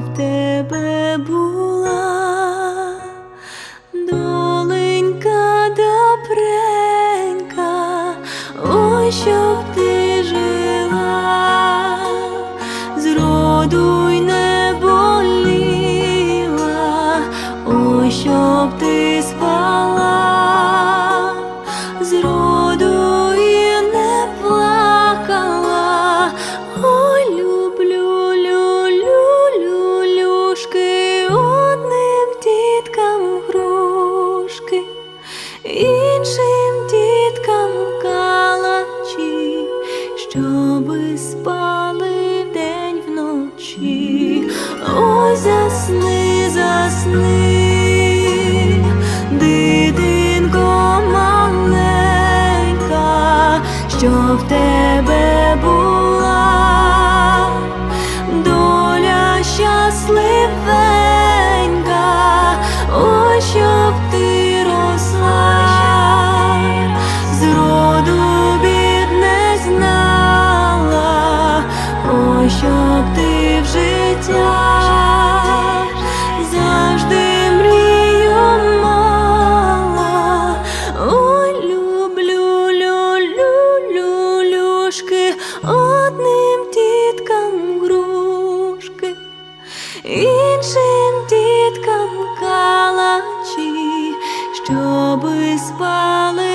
в тебе була доленька добренька, ой, щоб ти жила, зроду. Щоби спали вдень вночі. Ой, засни, засни, дитинко що в тебе була доля щасливенька, ой, щоб щоб ти в життя завжди мрію мала, ой, люблю, люлю, люлюшки, одним тіткам грушки, іншим діткам калачі, щоби спали.